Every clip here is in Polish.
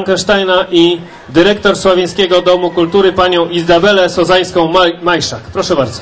Frankensteina i dyrektor Sławieńskiego Domu Kultury panią Izabelę Sozańską-Majszak. Proszę bardzo.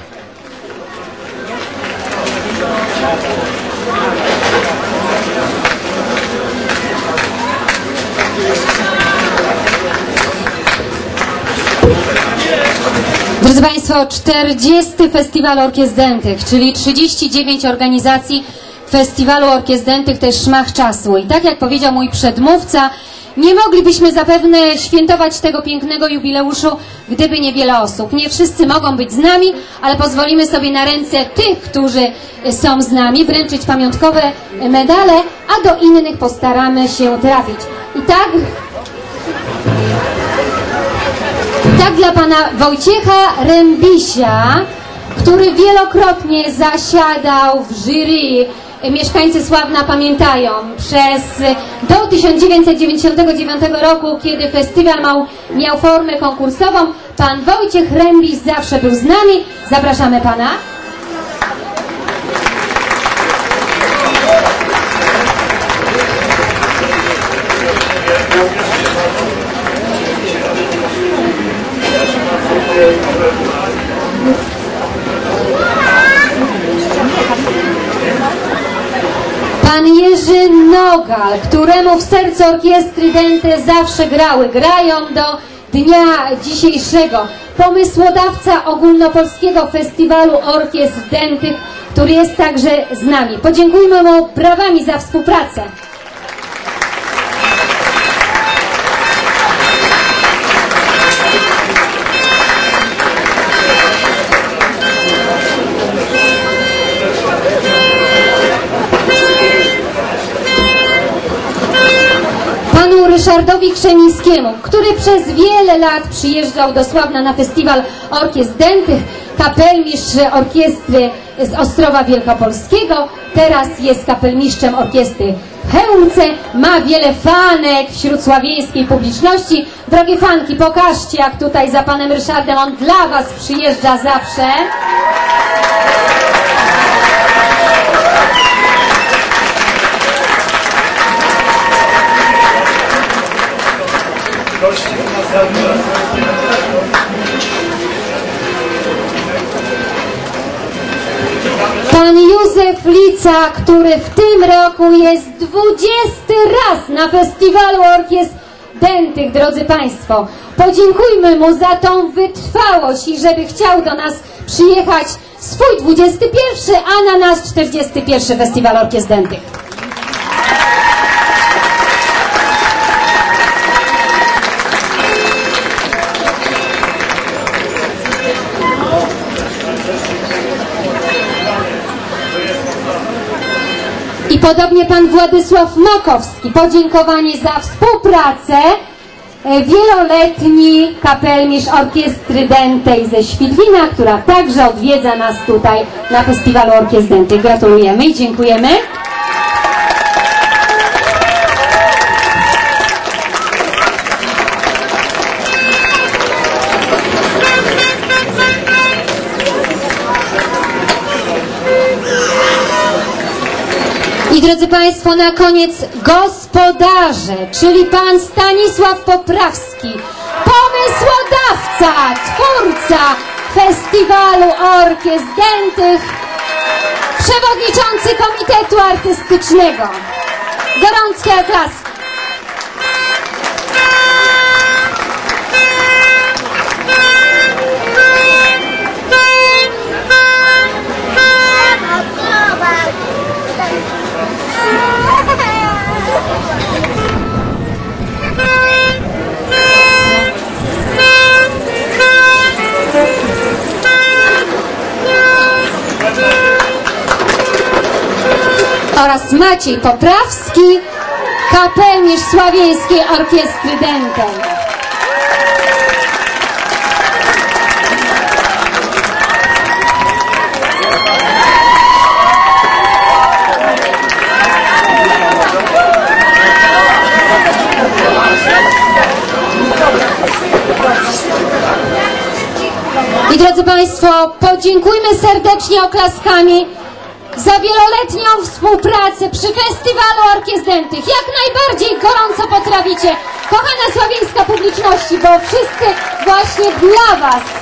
Drodzy Państwo, 40. Festiwal Orkiestr Dętych, czyli 39 organizacji Festiwalu Orkiestr Dętych to jest szmach czasu. I tak jak powiedział mój przedmówca, nie moglibyśmy zapewne świętować tego pięknego jubileuszu, gdyby nie wiele osób. Nie wszyscy mogą być z nami, ale pozwolimy sobie na ręce tych, którzy są z nami, wręczyć pamiątkowe medale, a do innych postaramy się trafić. I tak tak dla pana Wojciecha Rębisia, który wielokrotnie zasiadał w jury. Mieszkańcy Sławna pamiętają przez do 1999 roku, kiedy festiwal miał, miał formę konkursową, pan Wojciech Rębiś zawsze był z nami. Zapraszamy pana. Pan Jerzy Nogal, któremu w sercu orkiestry Dente zawsze grały, grają do dnia dzisiejszego. Pomysłodawca ogólnopolskiego festiwalu orkiestr Dentych, który jest także z nami. Podziękujmy mu brawami za współpracę. Ryszardowi Krzemińskiemu, który przez wiele lat przyjeżdżał do Sławna na festiwal orkiestr dętych, kapelmistrz orkiestry z Ostrowa Wielkopolskiego, teraz jest kapelmistrzem orkiestry w Chełmce, ma wiele fanek wśród sławieńskiej publiczności. Drogie fanki, pokażcie jak tutaj za panem Ryszardem, on dla was przyjeżdża zawsze. Józef Lica, który w tym roku jest 20 raz na festiwalu orkiestr dętych, drodzy Państwo. Podziękujmy mu za tą wytrwałość i żeby chciał do nas przyjechać swój 21, a na nas 41 festiwal orkiestr dętych. Podobnie pan Władysław Makowski. Podziękowanie za współpracę. E, Wieloletni kapelmistrz orkiestry dętej ze Świdwina, która także odwiedza nas tutaj na festiwalu orkiestr dętej. Gratulujemy i dziękujemy. I drodzy Państwo, na koniec gospodarze, czyli pan Stanisław Poprawski, pomysłodawca, twórca festiwalu orkiestr dętych, przewodniczący Komitetu Artystycznego. Gorąckie oklaski. Oraz Maciej Poprawski, kapelmistrz Sławieńskiej Orkiestry Dętej. I drodzy Państwo, podziękujmy serdecznie oklaskami za wieloletnią współpracę przy Festiwalu Orkiestr. Jak najbardziej gorąco potraficie. Kochana sławieńska publiczności, bo wszyscy właśnie dla Was